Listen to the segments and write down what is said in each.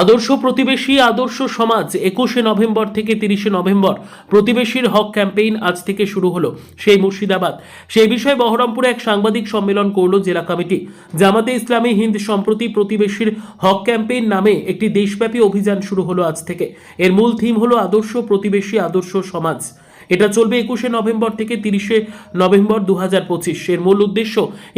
আদর্শ প্রতিবেশী, আদর্শ সমাজ, একুশে নভেম্বর থেকে তিরিশে নভেম্বর প্রতিবেশীর হক ক্যাম্পেইন আজ থেকে শুরু হলো সেই মুর্শিদাবাদ। সেই বিষয়ে বহরমপুরে এক সাংবাদিক সম্মেলন করল জেলা কমিটি। জামাতে ইসলামী হিন্দ সম্প্রতি প্রতিবেশীর হক ক্যাম্পেইন নামে একটি দেশব্যাপী অভিযান শুরু হলো আজ থেকে। এর মূল থিম হলো আদর্শ প্রতিবেশী, আদর্শ সমাজ। এটা চলবে একুশে নভেম্বর থেকে তিরিশে নভেম্বর দু হাজার পঁচিশ। এর মূল উদ্দেশ্য,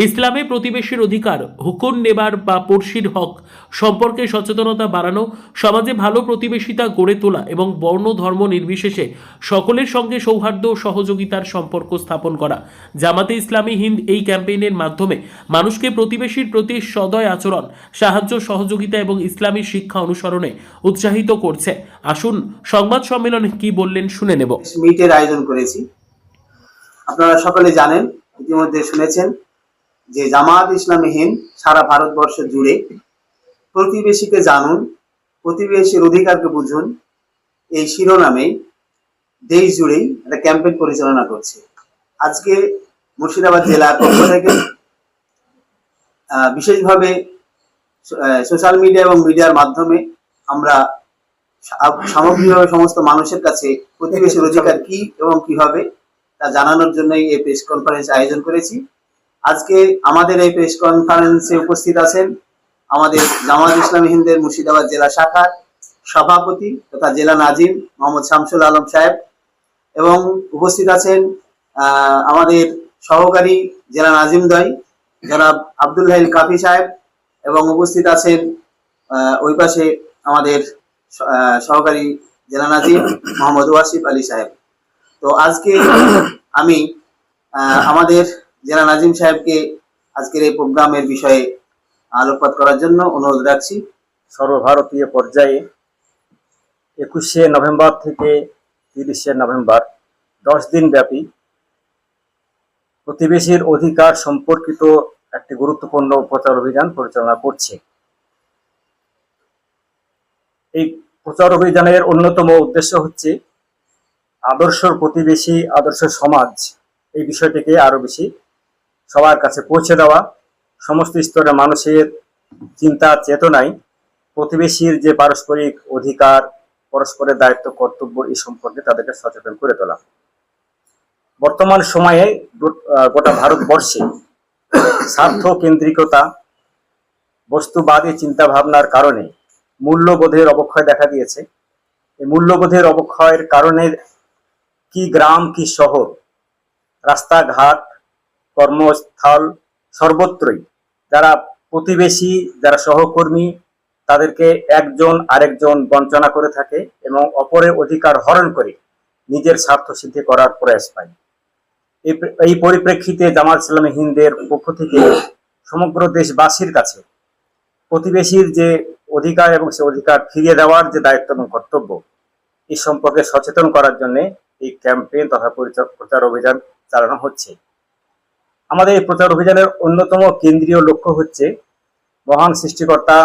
ইসলামে প্রতিবেশীর অধিকার হুকুন নেবার বা পড়শির হক সম্পর্কে সচেতনতা বাড়ানো, সমাজে ভালো প্রতিবেশিতা গড়ে তোলা এবং বর্ণ ধর্ম নির্বিশেষে সকলের সঙ্গে সৌহার্দ্য সহযোগিতার সম্পর্ক স্থাপন করা। জামাতে ইসলামী হিন্দ এই ক্যাম্পেইনের মাধ্যমে মানুষকে প্রতিবেশীর প্রতি সদয় আচরণ, সাহায্য, সহযোগিতা এবং ইসলামী শিক্ষা অনুসরণে উৎসাহিত করছে। আসুন, সংবাদ সম্মেলনে কি বললেন শুনে নেব। আয়োজন করেছি। আপনারা সকলে জানেন, ইতিমধ্যে শুনেছেন যে জামাত ইসলামী হিন্দ সারা ভারতবর্ষ জুড়ে প্রতিবেশীকে জানুন, প্রতিবেশীর অধিকারকে বুঝুন, এই শিরোনামে দেশ জুড়েই একটা ক্যাম্পেইন পরিচালনা করছে। আজকে মুর্শিদাবাদ জেলার পক্ষ থেকে বিশেষভাবে সোশ্যাল মিডিয়া এবং মিডিয়ার মাধ্যমে আমরা সামগ্রিকভাবে সমস্ত মানুষের কাছে প্রতিবেশীর অধিকার কি এবং কীভাবে তা জানানোর জন্যই এই প্রেস কনফারেন্স আয়োজন করেছি। আজকে আমাদের এই প্রেস কনফারেন্সে উপস্থিত আছেন আমাদের জামাত ইসলামী হিন্দের মুর্শিদাবাদ জেলা শাখার সভাপতি তথা জেলা নাজিম মোহাম্মদ শামসুল আলম সাহেব এবং উপস্থিত আছেন আহ, আমাদের সহকারী জেলা নাজিম দয় জনাব আব্দুল হাইল কাফি সাহেব এবং উপস্থিত আছেন ওই পাশে আমাদের সহকারী জেলা নাজিম মোহাম্মদ ওয়াসিফ আলী সাহেব। তো আজকে আমি আমাদের জেলা নাজিম সাহেবকে আজকের এই প্রোগ্রামের বিষয়ে আলোকপাত করার জন্য অনুরোধ রাখছি। সর্বভারতীয় পর্যায়ে একুশে নভেম্বর থেকে তিরিশে নভেম্বর, দশ দিন ব্যাপী প্রতিবেশীর অধিকার সম্পর্কিত একটি গুরুত্বপূর্ণ প্রচার অভিযান পরিচালনা করছে। এই প্রচার অভিযানের অন্যতম উদ্দেশ্য হচ্ছে আদর্শ প্রতিবেশী, আদর্শ সমাজ এই বিষয়টিকে আরও বেশি সবার কাছে পৌঁছে দেওয়া। সমস্ত স্তরের মানুষের চিন্তা, চেতনায় প্রতিবেশীর যে পারস্পরিক অধিকার, পরস্পরের দায়িত্ব, কর্তব্য এই সম্পর্কে তাদেরকে সচেতন করে তোলা। বর্তমান সময়ে গোটা ভারতবর্ষে স্বার্থ কেন্দ্রিকতা বস্তুবাদী চিন্তা ভাবনার কারণে মূল্যবোধের অবক্ষয় দেখা দিয়েছে। এই মূল্যবোধের অবক্ষয়ের কারণে কি গ্রাম, কি শহর, রাস্তাঘাট, কর্মস্থল সর্বত্রই যারা প্রতিবেশী, যারা সহকর্মী, তাদেরকে একজন আরেকজন বঞ্চনা করে থাকে এবং অপরের অধিকার হরণ করে নিজের স্বার্থ সিদ্ধি করার প্রয়াস পায়। এই প্রে- এই পরিপ্রেক্ষিতে জামাত ইসলামী হিন্দের পক্ষ থেকে সমগ্র দেশবাসীর কাছে প্রতিবেশীর যে অধিকার এবং সে অধিকার ফিরিয়ে দেওয়ার যে দায়িত্ব এবং কর্তব্য, এই সম্পর্কে সচেতন করার জন্য এই ক্যাম্পেইন তথা প্রচার অভিযান চালানো হচ্ছে। আমাদের এই প্রচার অভিযানের অন্যতম কেন্দ্রীয় লক্ষ্য হচ্ছে মহান সৃষ্টিকর্তা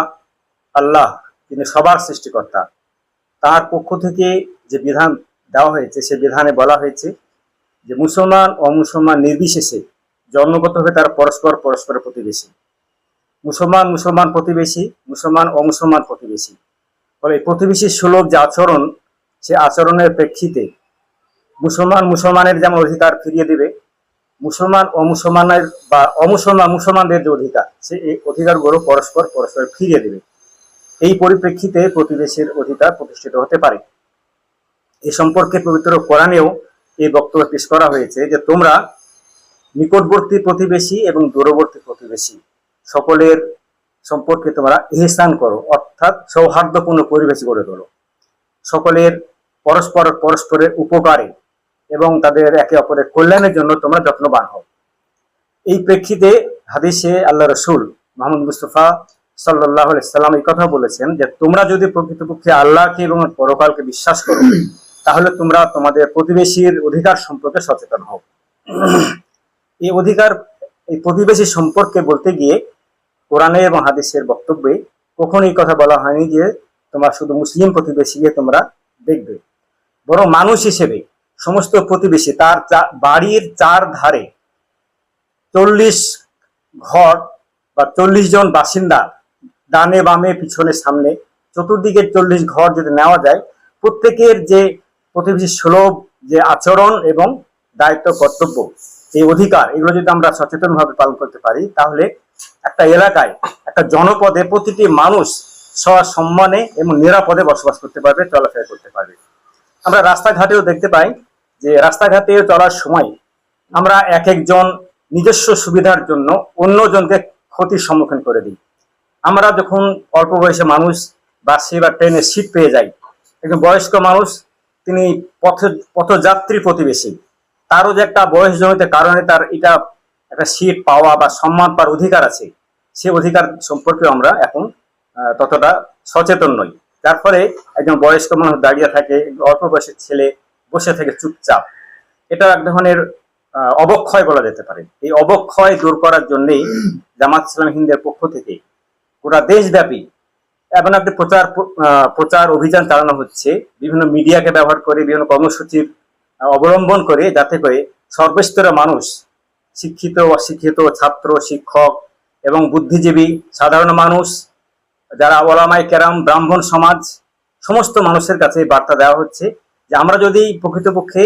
আল্লাহ, তিনি সবার সৃষ্টিকর্তা। তার পক্ষ থেকে যে বিধান দেওয়া হয়েছে, সে বিধানে বলা হয়েছে যে মুসলমান ও মুসলমান নির্বিশেষে জন্মগতভাবে তার পরস্পর পরস্পরের প্রতিবেশী। মুসলমান মুসলমান প্রতিবেশী, মুসলমান ও মুসলমান প্রতিবেশী। ফলে এই প্রতিবেশী সুলভ যে আচরণ, সে আচরণের প্রেক্ষিতে মুসলমান মুসলমানের যেমন অধিকার ফিরিয়ে দেবে, মুসলমান অমুসলমানের বা অমুসলমান মুসলমানদের যে অধিকার, সে এই অধিকারগুলো পরস্পর পরস্পর ফিরিয়ে দেবে। এই পরিপ্রেক্ষিতে প্রতিবেশীর অধিকার প্রতিষ্ঠিত হতে পারে। এ সম্পর্কে পবিত্র কোরআনেও এই বক্তব্য পেশ করা হয়েছে যে তোমরা নিকটবর্তী প্রতিবেশী এবং দূরবর্তী প্রতিবেশী। সকলের সম্পর্কে তোমরা এহসান করো, অর্থাৎ সৌহার্দ্যপূর্ণ পরিবেশ গড়ে তোলো। সকলের পরস্পর পরস্পরের উপকারে এবং তাদের একে অপরের কল্যাণের জন্য তোমরা যত্নবান হও। এই প্রেক্ষিতে হাদিসে আল্লাহ রসুল মোহাম্মদ মুস্তফা সাল্লাহ সাল্লাম এই কথা বলেছেন যে, তোমরা যদি প্রকৃতপক্ষে আল্লাহকে এবং পরকালকে বিশ্বাস করো, তাহলে তোমরা তোমাদের প্রতিবেশীর অধিকার সম্পর্কে সচেতন হও। এই অধিকার, এই প্রতিবেশী সম্পর্কে বলতে গিয়ে কোরআনে এবং হাদিসের বক্তব্যে কখনো এই কথা বলা হয়নি যে তোমরা শুধু মুসলিম প্রতিবেশীকে তোমরা দেখবে। বরং মানুষ হিসেবে সমস্ত প্রতিবেশী তার বাড়ির চার ধারে চল্লিশ ঘর বা চল্লিশ জন বাসিন্দা ডানে বামে পিছনে সামনে চতুর্দিকে চল্লিশ ঘর যদি নেওয়া যায়, প্রত্যেকের যে প্রতিবেশী সুলভ যে আচরণ এবং দায়িত্ব কর্তব্য এই অধিকার, এগুলো যদি আমরা সচেতনভাবে পালন করতে পারি, তাহলে একটা এলাকায়, একটা জনপদে প্রতিটি মানুষ সম্মানে এবং নিরাপদে বসবাস করতে পারবে, চলাফেরা করতে পারবে। আমরা রাস্তাঘাটেও দেখতে পাই যে রাস্তাঘাটে চলার সময় আমরা এক একজন নিজস্ব সুবিধার জন্য অন্যজনকে ক্ষতির সম্মুখীন করে দিই। আমরা যখন অল্প বয়সে মানুষ বাসে বা ট্রেনে সিট পেয়ে যাই, একজন বয়স্ক মানুষ, তিনি পথ, পথযাত্রী প্রতিবেশী, তারও যে একটা বয়সজনিত কারণে তার এটা একটা সিট পাওয়া বা সম্মান পাওয়ার অধিকার আছে, সে অধিকার সম্পর্কে আমরা এখন ততটা সচেতন নই। যার ফলে একজন বয়স্ক মানুষ দাঁড়িয়ে থাকে, অল্প বয়সের ছেলে বসে থেকে চুপচাপ, এটা এক ধরনের অবক্ষয় বলা যেতে পারে। এই অবক্ষয় দূর করার জন্যেই জামাত ইসলাম হিন্দের পক্ষ থেকে গোটা দেশব্যাপী এমন একটি প্রচার প্রচার অভিযান চালানো হচ্ছে। বিভিন্ন মিডিয়াকে ব্যবহার করে, বিভিন্ন কর্মসূচির অবলম্বন করে যাতে করে সর্বস্তরের মানুষ শিক্ষিত, অশিক্ষিত ছাত্র, শিক্ষক এবং বুদ্ধিজীবী, সাধারণ মানুষ, যারা ওলামাই কেরাম, ব্রাহ্মণ সমাজ, সমস্ত মানুষের কাছে বার্তা দেওয়া হচ্ছে যে আমরা যদি প্রকৃতপক্ষে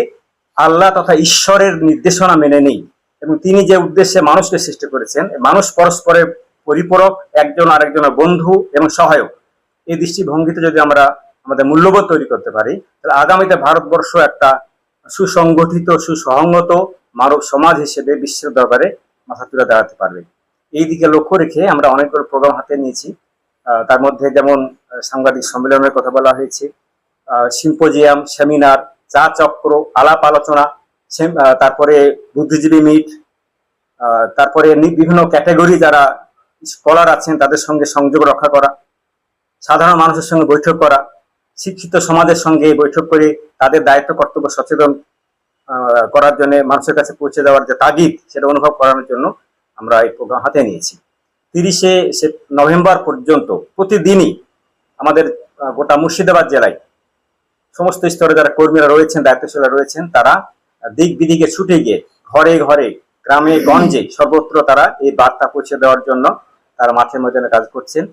আল্লাহ তথা ঈশ্বরের নির্দেশনা মেনে নিই এবং তিনি যে উদ্দেশ্যে মানুষকে সৃষ্টি করেছেন, মানুষ পরস্পরের পরিপূরক, একজন আরেকজনের বন্ধু এবং সহায়ক, এই দৃষ্টিভঙ্গিতে যদি আমরা আমাদের মূল্যবোধ তৈরি করতে পারি, তাহলে আগামীতে ভারতবর্ষ একটা সুসংগঠিত, সুসংহত মানব সমাজ হিসেবে বিশ্বের দরবারে মাথা তুলে দাঁড়াতে পারবে। এই দিকে লক্ষ্য রেখে আমরা অনেকগুলো প্রোগ্রাম হাতে নিয়েছি। তার মধ্যে যেমন সাংবাদিক সম্মেলনের কথা বলা হয়েছে। সিম্পোজিয়াম সেমিনার চা চক্র, আলাপ আলোচনা তারপরে বুদ্ধিজীবী মিট তারপরে বিভিন্ন ক্যাটাগরি যারা স্কলার আছেন, তাদের সঙ্গে সংযোগ রক্ষা করা, সাধারণ মানুষের সঙ্গে বৈঠক করা, শিক্ষিত সমাজের সঙ্গে বৈঠক করে তাদের দায়িত্ব, কর্তব্য, সচেতন করার জন্য মানুষের কাছে পৌঁছে দেওয়ার যে তাগিদ, সেটা অনুভব করানোর জন্য আমরা এই প্রোগ্রাম হাতে নিয়েছি। তিরিশে নভেম্বর পর্যন্ত প্রতিদিনই আমাদের গোটা মুর্শিদাবাদ জেলায় সমস্ত স্তরে যারা কর্মীরা রয়েছেন, দায়িত্বশীলরা রয়েছেন, তারা দিক বিদিকে ছুটে গিয়ে ঘরে ঘরে, গ্রামে, গঞ্জে সর্বত্র তারা এই বার্তা পৌঁছে দেওয়ার জন্য তারা মাঠে ময়দানে কাজ করছেন।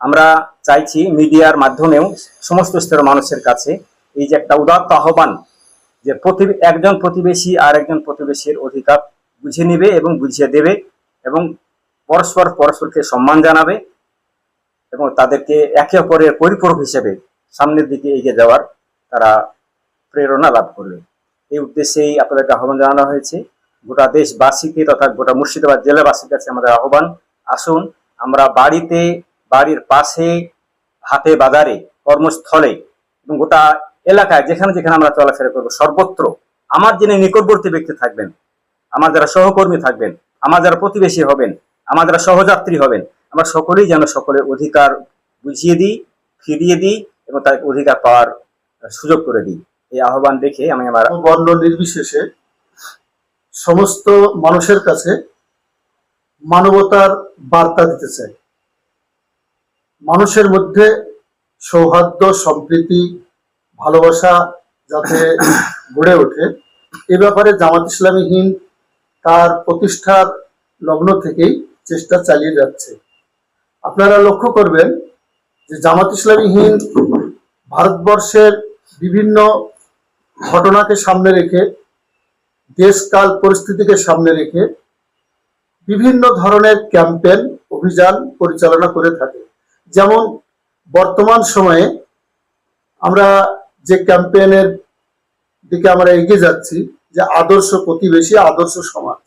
আমরা চাইছি মিডিয়ার মাধ্যমেও সমস্ত স্তরের মানুষের কাছে এই যে একটা উদাত্ত আহ্বান যে একজন প্রতিবেশী আর একজন প্রতিবেশীর অধিকার বুঝে নিবে এবং বুঝিয়ে দেবে এবং পরস্পর পরস্পরকে সম্মান জানাবে এবং তাদেরকে একে অপরের পরিপূরক হিসেবে সামনের দিকে এগিয়ে যাওয়ার তারা প্রেরণা লাভ করবে। এই উদ্দেশ্যেই আপনাদেরকে আহ্বান জানানো হয়েছে। গোটা দেশবাসীকে তথা গোটা মুর্শিদাবাদ জেলাবাসীর কাছে আমাদের আহ্বান, আসুন আমরা বাড়িতে, বাড়ির পাশে হাতে বাজারে, কর্মস্থলে এবং গোটা এলাকায় যেখানে যেখানে আমরা চলাফেরা করব, সর্বত্র। আমার যিনি নিকটবর্তী ব্যক্তি থাকবেন, আমার যারা সহকর্মী থাকবেন, আমার যারা প্রতিবেশী হবেন, আমার যারা সহযাত্রী হবেন, আমরা সকলেই যেন সকলের অধিকার বুঝিয়ে দিই, ফিরিয়ে দিই এবং তার অধিকার পাওয়ার সুযোগ করে দিই। এই আহ্বান রেখে আমি আমার বর্ণ নির্বিশেষে সমস্ত মানুষের কাছে মানবতার বার্তা দিতে চাই। মানুষের মধ্যে সৌহার্দ্য, সম্প্রীতি ভালোবাসা যাতে গড়ে ওঠে। এ ব্যাপারে জামাত ইসলামী হিন্দ তার প্রতিষ্ঠার লগ্ন থেকেই চেষ্টা চালিয়ে যাচ্ছে। আপনারা লক্ষ্য করবেন যে জামাত ইসলামী হিন্দ ভারতবর্ষের বিভিন্ন ঘটনাকে সামনে রেখে, দেশকাল পরিস্থিতিকে সামনে রেখে বিভিন্ন ধরনের ক্যাম্পেন অভিযান পরিচালনা করে থাকে। যেমন বর্তমান সময়ে আমরা যে ক্যাম্পেইনের দিকে আমরা এগিয়ে যাচ্ছি যে আদর্শ প্রতিবেশী আদর্শ সমাজ।